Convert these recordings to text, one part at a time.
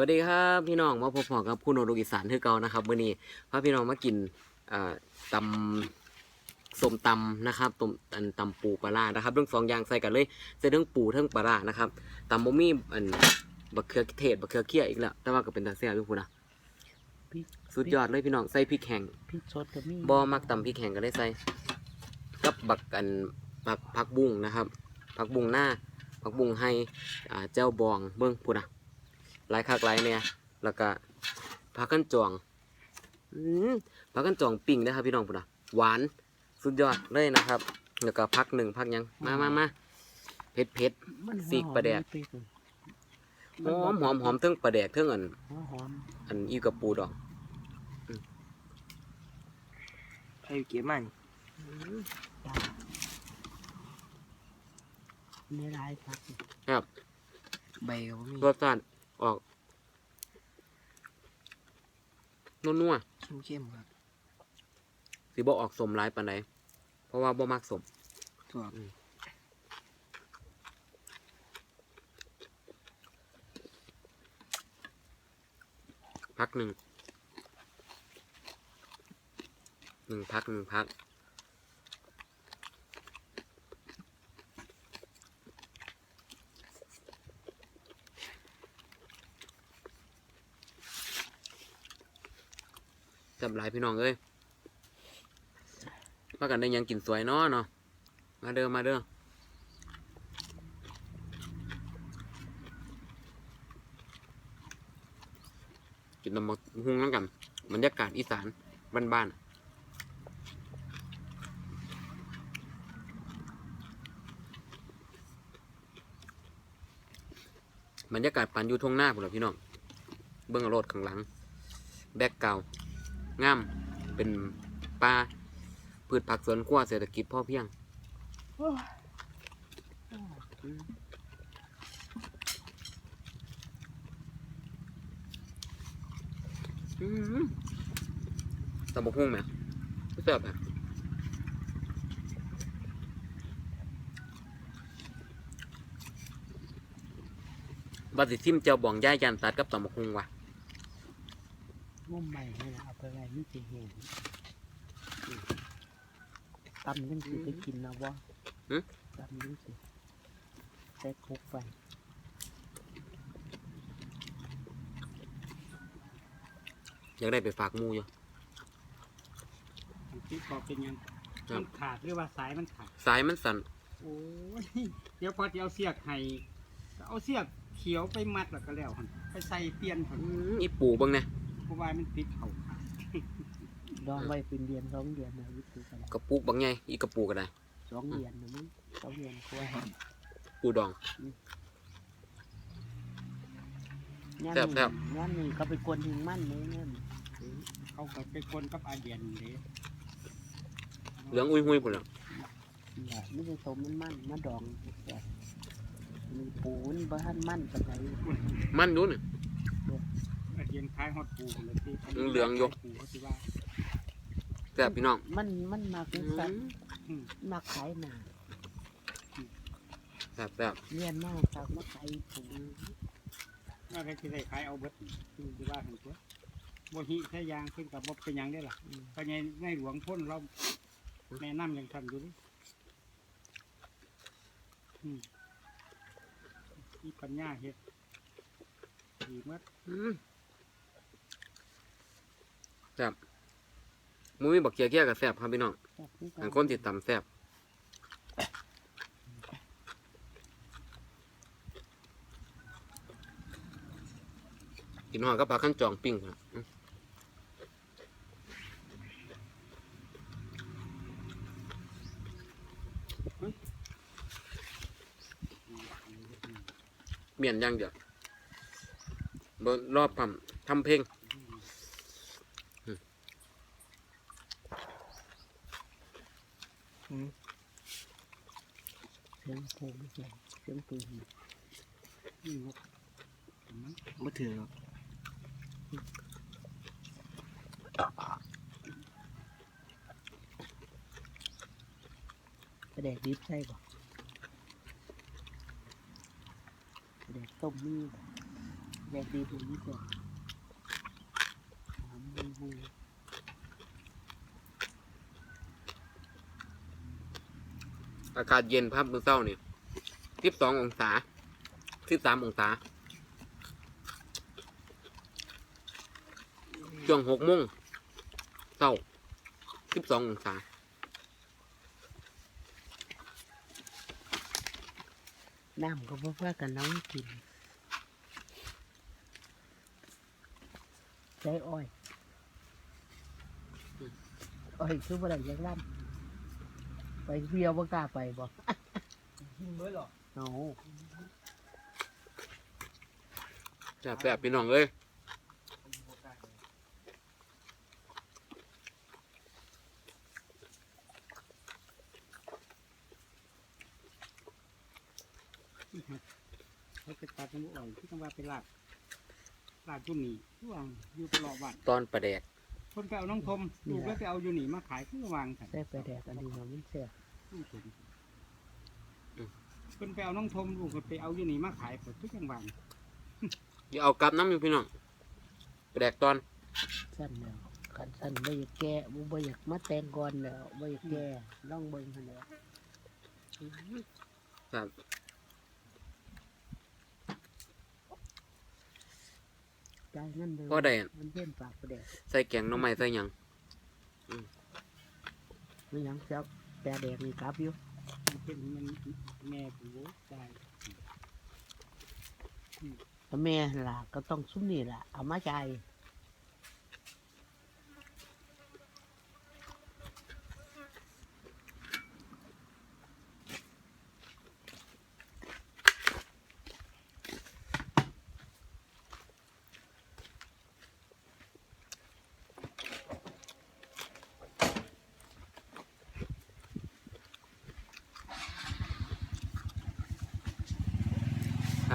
วัสดีครับพี่น้องมาพบพอกับคุณโนรุอีสานคือเก่านะครับมื้อนี้พาพี่น้องมากินอ่าตำส้มตำนะครับต้มอันตำปูปลาร้านะครับเรื่องสองอย่างใส่กันเลยใส่เรื่องปูเรื่องปลาร้านะครับตำบะหมี่อันบักเขือเทศบักเขือเคี่ยอีกแล้วแต่ว่าก็เป็นตาเสียอยู่พุ่นนะพริกสุดยอดเลยพี่น้องใส่พริกแห้งพริกสดก็มีบอมักตำพริกแห้งก็ได้ใส่กับบักอันผักผักบุ้งนะครับผักบุ้งหน้าผักบุ้งให้อ่าเจ้าบองเบิ้งพุ่นนะ หลายคักหลายเนี่ยแล้วก็ผักกันจองอืมผักกันจองปิ้งนะครับพี่น้องพุ่นนะหวานสุดยอดเลยนะครับ แล้วก็พักหนึ่งพักหยังมามามาเผ็ดเผ็ดมันซีกปลาแดกพริกหอมหอมหอมเทิงปลาแดกเทิงอันหอมหอมอันอีกับปูดอกให้เก็บมันจ้าในรายผักครับใบก็บ่มีรสชาติ ออกนัวๆเข้มๆครับสิบ่ออกสมหลายปานใดเพราะว่าบ่มักสมถั่วพักหนึ่งหนึ่งพักหนึ่งพัก หลายพี่น้องเอ้ยว่ากันได้ยังกินสวยเนาะเนาะมาเด้อมาเด้อกินน้ำมันหุ้งนั่งกันบรรยากาศอีสานบ้านๆบรรยากาศปันอยู่ทงหน้าพวกเราพี่น้อง เบื้องรถข้างหลัง แบกเก่า งามเป็นป่าพืชผักสวนครัวเศรษฐกิจพ่อเพียงตะบกหุ่งไหมรู้สึกแบบบาสิทิมเจ้าบองย่ายยันตัดกับตะบกหุ่งว่ะ งุ่มใหม่ให้นะเอาไปไว้นี่สิเห็นตำยังสิไปกินนะวะตำยังสิใส่คุกไปอยากได้ไปฝากหมูอยู่ ที่กรอบเป็นยังครับ มันขาดหรือว่าสายมันขาด สายมันสั่นโอ้ย เดี๋ยวพอจะเอาเสียกให้ก็เอาเสียกเขียวไปมัดแล้วก็แล้วหั่นไปใส่เปลี่ยนหั่นอืมอีปูเบ้างเนี่ย เพราะว่ามันติดเขาขาดดองไว้เป็นเดือนสองเดือนนะวิธีกันกระปุกบางไงอีกระปูก็ได้สองเดือนนะมั้งสองเดือนกว่าปูดอง ย่านแซ่บแซ่นี่บ ย่านนี่ก็ไปกวนถึงมั่นเลยเนี่ยเขาก็ไปคนกับอาเดียนเด้เหลืองอุ้ยหุยพุ่นละนี่แหละไม่ใช่สมมันมั่นมาดองแซ่บมีปูนบ้านมั่นปัจจัยมันดูนี่อาเดี ยนคล้ายฮอดปูเลยที่เหลืองอยู่ ปูเขาสิว่าแซ่บพี่น้องมันมันมาเป็นอืสัตว์มอืมมาขายหนาแซ่บแซ่บเลียนมากครับมาขายปูว่าได้สิได้ขายเอาเบิดอืมสิว่าหั่นตัวบ่ฮิใช้ยางขึ้นกับบ่เป็นหยังได้ล่ะก็ในในหลวงพ่นเราแนะนำอย่างทันอยู่ดิอืมมีปัญญาเฮ็ดดีหมดอืม แซ่บหมูมีบักเกียเกี้ยกับแซ่บครับพี่น้องแซ่บคือกัอันคนติดตามแซ่บกินหอยก็ปลาขั้นจองปิ้งพุ่นล่ะอืมเมียนอย่างเดียวบรอบปั๊มทำเพลง เสียง ปูไม่ใช่เสียงปืนอืมมันบ่ถือหรอกกระแดกดิบใช่ป่ะกระแดกต้มนี่บ่แบบดีถูกนี่แซ่บหอมบุยบุยอากาศเย็นภาพมือเช้าเนี่ย สิบสององศาสิบสามองศาช่วงหกโมงเช้าสิบสององศาน้ำก็บ่ว่ากันน้องกินใช้อ้อยอ้อยคือบ่ได้อยังล่ำไปเที่ยวบ่กล้าไปบ่เบิดหรอ เอาแซ่บแซ่บพี่น้องเอ้ยเขาไปตัดน้ำอ่อยที่ต้องว่าไปลากลากอยู่นี่ที่วางอยู่ตลอดวันตอนประแดกคนไปเอาน้องทมลูกแล้วไปเอาอยู่นี่มาขายเพื่อวางกันใส่ไปแดดอันนี้เนาะมันแซ่ บคนไปเอาน้องทมลูกก็ไปเอาอยู่นี่มาขายเพื่อทุกอย่างวางเดี๋ยวเอากลับน้ำอยู่พี่น้องประแดกตอนสั้นแล้วคันสั้นบ่อยากแก้บ่บ่อยากมาแต่งก่อนแล้วบ่อยากแก้ลองเบิ่งหั่นแหล้วครับจ่ายเงินเด้อก็ได้อะมันเพิ่นฝากไปแดดใส่แกงหน้ำไม้ใส่หยังมันยังเจ้าแปรแดกนี่กลับอยู่ มันเป็นมันแม่ผมรู้ใจแต่แม่ล่ะก็ต้องซุ้มนี่ล่ะเอามาจ่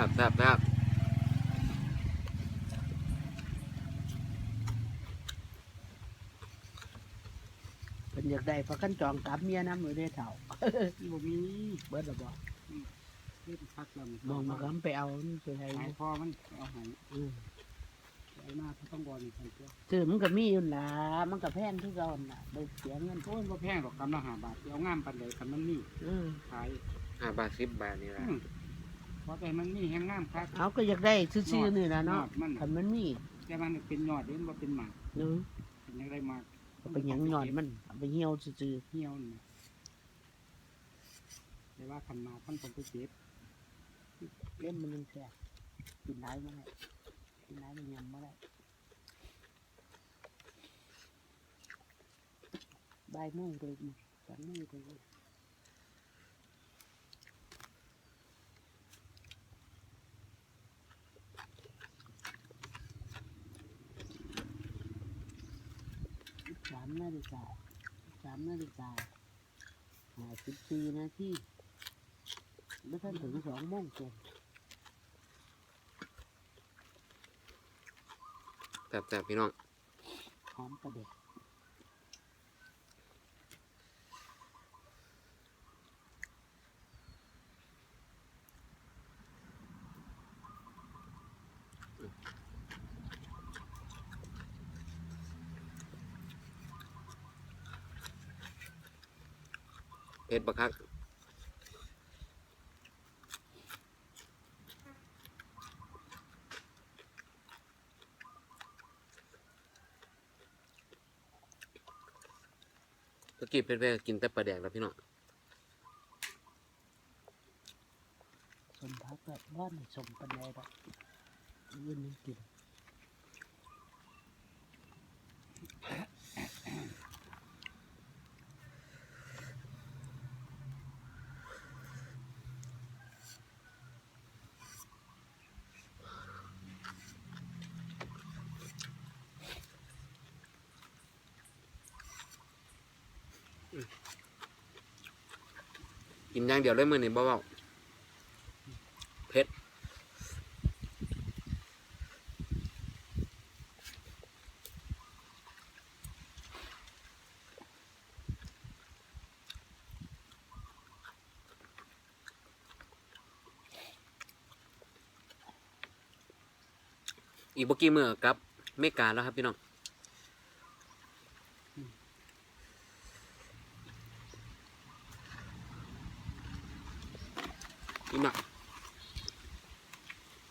บครับครับเพิ่นอยากได้เพราะกันจองกลับเมียนำอยู่ได้เท่าบ่มีเบิดและบ่เล่นพักลำมองมากํไปเอามันไปให้ขายพอมันเอาใหายอืมเอาหน้าเขาต้องบอลอีกคนตัวซื้อมันก็มีอยู่ล่ะมันก็แพงคือเก่าน่ะได้เสียเงินโอ้ยบ่แพงหรอกกำละห้าบาทเอางามปันใดคันมันมีอืมขายห้าบาทสิบบาทนี่แหละอืม เพราะแต่มันมีแห้งงามครับ เอาก็อยากได้ซื่อๆนี่ล่ะเนาะยอดมัน คันมันมีแต่มันเป็นยอดเด่นบ่เป็นหมากเนาะเป็นยังไงมากเอาไปหยังยอดมันเอาไปเหี่ยวซื่อเหี่ยวนี่แต่ว่าคันมาท่านต้องไปเก็บๆเล่นมันมันแซ่บกินได้บ่ได้กินได้มันยำบ่ได้บ่ายโมงเลยมั้งสองโมงเลย สามนาฬิ กาสามนาฬิกาห้าสิบสี่นาทีไม่ทันถึงสองโมงเกินแซ่บแซ่บพี่น้อง หอมประเด็ด เผ็ดบักคักตะกี้เผ็ดๆก็กินแต่ปลาแดกแล้วพี่น้องสมพักแบบว่านสมปันใดดอกยืนยังกิน นอย่างเดียวเลยมือนี่บ่เบาเผ็ดอีกบกี่มื้อกับเมกาแล้วครับพี่น้อง อีหมัก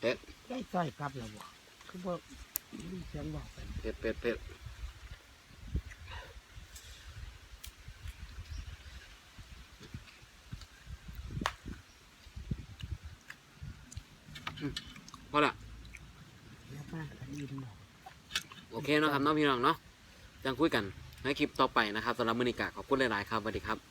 ใกล้ใกล้กลับแล้วบ่คือบ่มีเสียงบอกกันเผ็ดเผ็ดเผ็ดอืมพอละแล้วมากันอิ่มแล้วโอเคเนาะครับเน้องพี่น้องเนาะจังคุยกันในคลิปต่อไปนะครับสำหรับมือนิกาขอบคุณหลาย ๆ ครับสวัสดีครับ